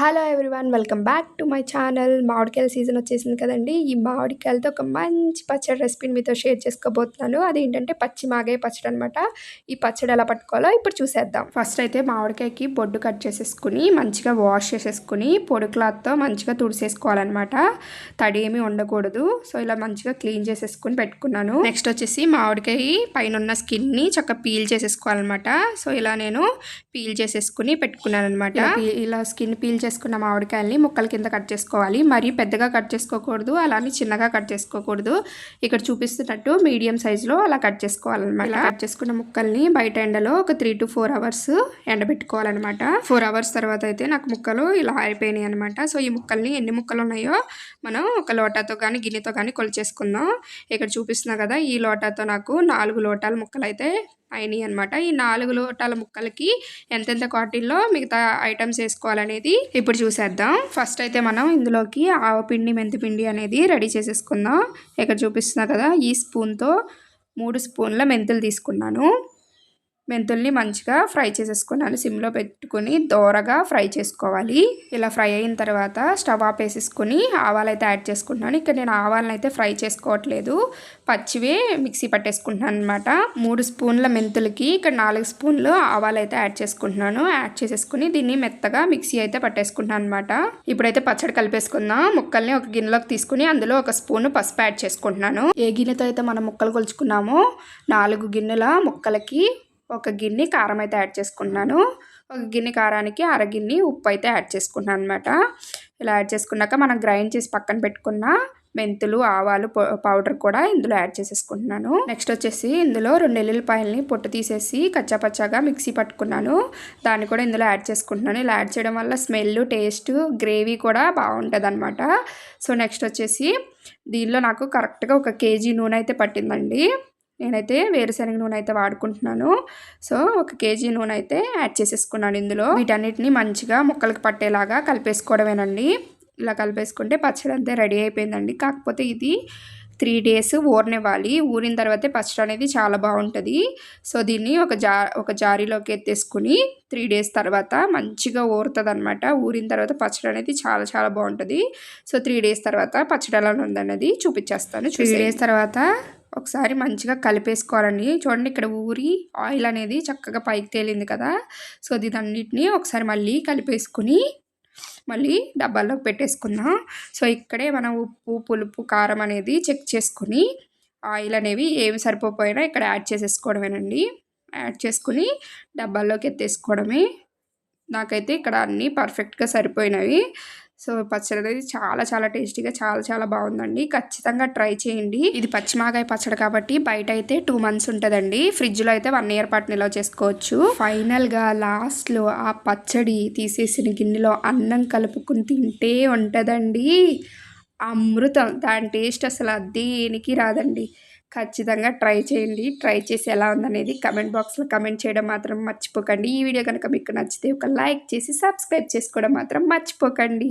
Hello everyone welcome back to my channel మామిడికాయల season వచ్చేసింది కదండి. ఈ మామిడికాయలతో ఒక మంచి పచ్చడి రెసిపీని మీతో షేర్ చేసుకోబోతున్నాను. అదేంటంటే పచ్చి మాగాయ పచ్చడి అనమాట ఈ పచ్చడి ఎలా పట్టుకోవాలో ఇప్పుడు చూసేద్దాం. ఫస్ట్ అయితే మామిడికాయకి బొడ్డు కట్ చేసేసుకుని మంచిగా వాష్ చేసేసుకుని పొడి క్లాత్తో మంచిగా తుడిసేసుకోవాలన్నమాట. తడి ఏమీ ఉండకూడదు. సో ఇలా మంచిగా క్లీన్ చేసేసుకుని పెట్టుకున్నాను. నెక్స్ట్ వచ్చేసి మామిడికాయ పైన ఉన్న స్కిన్ని చక్కగా పీల్ చేసేసుకోవాలన్నమాట. సో ఇలా నేను పీల్ చేసేసుకుని పెట్టుకున్నాను అనమాట ఇలా స్కిన్ పీల్ చేసుకున్న మామిడికాయల్ని ముక్కల కింద కట్ చేసుకోవాలి. మరీ పెద్దగా కట్ చేసుకోకూడదు అలానే చిన్నగా కట్ చేసుకోకూడదు. ఇక్కడ చూపిస్తున్నట్టు మీడియం సైజులో అలా కట్ చేసుకోవాలన్నమాట. ఇలా కట్ చేసుకున్న ముక్కల్ని బయట ఎండలో ఒక త్రీ టు ఫోర్ అవర్స్ ఎండబెట్టుకోవాలన్నమాట. ఫోర్ అవర్స్ తర్వాత అయితే నాకు ముక్కలు ఇలా ఆరిపోయినాయి అనమాట సో ఈ ముక్కల్ని ఎన్ని ముక్కలు ఉన్నాయో మనం ఒక లోటాతో కానీ గిన్నెతో కానీ కొలిచేసుకుందాం. ఇక్కడ చూపిస్తున్నా కదా ఈ లోటాతో నాకు నాలుగు లోటాల ముక్కలు అయితే అయినాయి అనమాట ఈ నాలుగు లోటాల ముక్కలకి ఎంతెంత క్వాంటిటీలో మిగతా ఐటమ్స్ వేసుకోవాలనేది ఇప్పుడు చూసేద్దాం. ఫస్ట్ అయితే మనం ఇందులోకి ఆవపిండి మెంతిపిండి అనేది రెడీ చేసేసుకుందాం. ఇక్కడ చూపిస్తున్నా కదా ఈ స్పూన్తో మూడు స్పూన్ల మెంతులు తీసుకున్నాను. మెంతుల్ని మంచిగా ఫ్రై చేసేసుకున్నాను సిమ్లో పెట్టుకుని దోరగా ఫ్రై చేసుకోవాలి. ఇలా ఫ్రై అయిన తర్వాత స్టవ్ ఆపేసేసుకుని ఆవాలు అయితే యాడ్ చేసుకుంటున్నాను. ఇక్కడ నేను ఆవాలను అయితే ఫ్రై చేసుకోవట్లేదు. పచ్చివే మిక్సీ పట్టేసుకుంటున్నాను అనమాట మూడు స్పూన్ల మెంతులకి ఇక్కడ నాలుగు స్పూన్లు ఆవాలు అయితే యాడ్ చేసుకుంటున్నాను. యాడ్ చేసేసుకుని దీన్ని మెత్తగా మిక్సీ అయితే పట్టేసుకుంటున్నాను అనమాట ఇప్పుడైతే పచ్చడి కలిపేసుకుందాం. ముక్కల్ని ఒక గిన్నెలోకి తీసుకుని అందులో ఒక స్పూన్ పసుపు యాడ్ చేసుకుంటున్నాను. ఏ గిన్నెతో అయితే మనం ముక్కలు కొలుచుకున్నామో నాలుగు గిన్నెల ముక్కలకి ఒక గిన్నె కారం అయితే యాడ్ చేసుకున్నాను. ఒక గిన్నె కారానికి అరగిన్నె ఉప్పు అయితే యాడ్ చేసుకున్నాను అనమాట ఇలా యాడ్ చేసుకున్నాక మనం గ్రైండ్ చేసి పక్కన పెట్టుకున్న మెంతులు ఆవాలు పౌడర్ కూడా ఇందులో యాడ్ చేసేసుకుంటున్నాను. నెక్స్ట్ వచ్చేసి ఇందులో రెండు ఎల్లుల్లిపాయలని పొట్టు తీసేసి కచ్చాపచ్చాగా మిక్సీ పట్టుకున్నాను. దాన్ని కూడా ఇందులో యాడ్ చేసుకుంటున్నాను. ఇలా యాడ్ చేయడం వల్ల స్మెల్ టేస్ట్ గ్రేవీ కూడా బాగుంటుంది అనమాట సో నెక్స్ట్ వచ్చేసి దీనిలో నాకు కరెక్ట్గా ఒక కేజీ నూనె అయితే పట్టిందండి. నేనైతే వేరుశనగ నూనె అయితే వాడుకుంటున్నాను. సో ఒక కేజీ నూనె అయితే యాడ్ చేసేసుకున్నాను ఇందులో. వీటన్నిటిని మంచిగా ముక్కలకి పట్టేలాగా కలిపేసుకోవడమేనండి. ఇలా కలిపేసుకుంటే పచ్చడి అంతే రెడీ అయిపోయిందండి. కాకపోతే ఇది త్రీ డేస్ ఊరనివ్వాలి. ఊరిన తర్వాతే పచ్చడి అనేది చాలా బాగుంటుంది. సో దీన్ని ఒక జా ఒక జారీలోకి ఎత్తేసుకుని త్రీ డేస్ తర్వాత మంచిగా ఊరుతుంది అనమాట ఊరిన తర్వాత పచ్చడి అనేది చాలా చాలా బాగుంటుంది. సో త్రీ డేస్ తర్వాత పచ్చడి ఎలా ఉందన్నది చూపించేస్తాను త్రీ డేస్ తర్వాత ఒకసారి మంచిగా కలిపేసుకోవాలండి. చూడండి ఇక్కడ ఊరి ఆయిల్ అనేది చక్కగా పైకి తేలింది కదా. సో దీనన్నిటిని ఒకసారి మళ్ళీ కలిపేసుకుని మళ్ళీ డబ్బాల్లోకి పెట్టేసుకుందాం. సో ఇక్కడే మనం ఉప్పు పులుపు కారం అనేది చెక్ చేసుకుని ఆయిల్ అనేవి ఏమి సరిపోయినా ఇక్కడ యాడ్ చేసేసుకోవడమేనండి. యాడ్ చేసుకుని డబ్బాల్లోకి ఎత్తేసుకోవడమే. నాకైతే ఇక్కడ అన్నీ పర్ఫెక్ట్గా సరిపోయినవి. సో పచ్చడి అనేది చాలా చాలా టేస్టీగా చాలా చాలా బాగుందండి. ఖచ్చితంగా ట్రై చేయండి. ఇది పచ్చిమాగాయ పచ్చడి కాబట్టి బయట అయితే టూ మంత్స్ ఉంటుందండి. ఫ్రిడ్జ్లో అయితే వన్ ఇయర్ పాటు నిల్వ చేసుకోవచ్చు. ఫైనల్గా లాస్ట్లో ఆ పచ్చడి తీసేసిన గిన్నెలో అన్నం కలుపుకుని తింటే ఉంటుందండి. అమృతం. దాని టేస్ట్ అసలు దేనికి రాదండి. ఖచ్చితంగా ట్రై చేయండి. ట్రై చేసి ఎలా ఉందనేది కమెంట్ బాక్స్లో కమెంట్ చేయడం మాత్రం మర్చిపోకండి. ఈ వీడియో కనుక మీకు నచ్చితే ఒక లైక్ చేసి సబ్స్క్రైబ్ చేసుకోవడం మాత్రం మర్చిపోకండి.